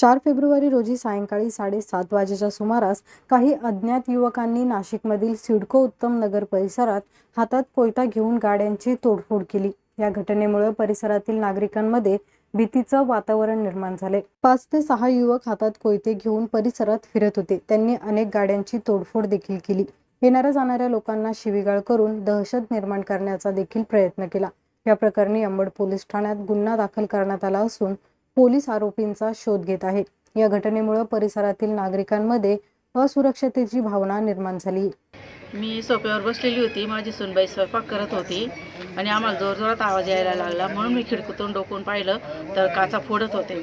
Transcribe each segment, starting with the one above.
चार फेब्रुवारी रोजी सायंकाळी साडेसात वाजेच्या सुमारास काही अज्ञात युवकांनी नाशिकमधील सिडको उत्तम नगर परिसरात हातात कोयता घेऊन गाड्यांची तोडफोड केली. या घटनेमुळे परिसरातील नागरिकांमध्ये भीतीचं वातावरण निर्माण झाले. पाच ते सहा युवक हातात कोयते घेऊन परिसरात फिरत होते. त्यांनी अनेक गाड्यांची तोडफोड देखील केली. येणाऱ्या जाणाऱ्या लोकांना शिवीगाळ करून दहशत निर्माण करण्याचा देखील प्रयत्न केला. या प्रकरणी अंबड पोलीस ठाण्यात गुन्हा दाखल करण्यात आला असून पोलीस आरोपींचा शोध घेत आहेत. या घटनेमुळे परिसरातील नागरिकांमध्ये असुरक्षतेची भावना निर्माण झाली. मी सोफ्यावर बसलेली होती. माझी सुनबाई स्वयंपाक करत होती आणि आम्हाला जोरजोरात आवाज यायला लागला. म्हणून मी खिडकीतून डोकून पाहिलं तर काचा फोडत होते.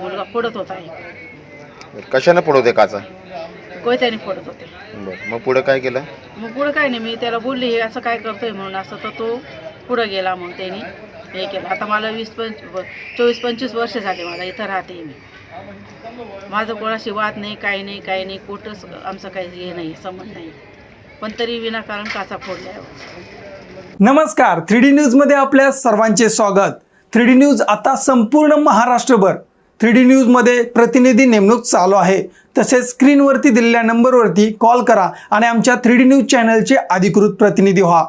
मुलगा फोडत होता एक. कशानं पडवते काचा? कोयत्याने फोडत होते. बरं मग पुढं काय केलं? मग पुढं काय नाही. मी त्याला बोलली हे असं काय करतोय म्हणून. असं तर तो पुढं गेला मग त्यांनी. हे केलं. आता मला वीस पंच चोवीस पंचवीस वर्ष झाले मला इथं राहते मी. माझं कोणाशी वाद नाही काही नाही काही नाही कुठंच आमचं काही हे नाही संबंध नाही. पण तरी विनाकारण काचा फोडल्या नमस्कार. थ्री डी न्यूजमध्ये आपल्या सर्वांचे स्वागत. थ्री डी न्यूज आता संपूर्ण महाराष्ट्रभर. थ्री डी न्यूजमध्ये प्रतिनिधी नेमणूक चालू आहे. तसेच स्क्रीनवरती दिलेल्या नंबरवरती कॉल करा आणि आमच्या थ्री डी न्यूज चॅनलचे अधिकृत प्रतिनिधी व्हा.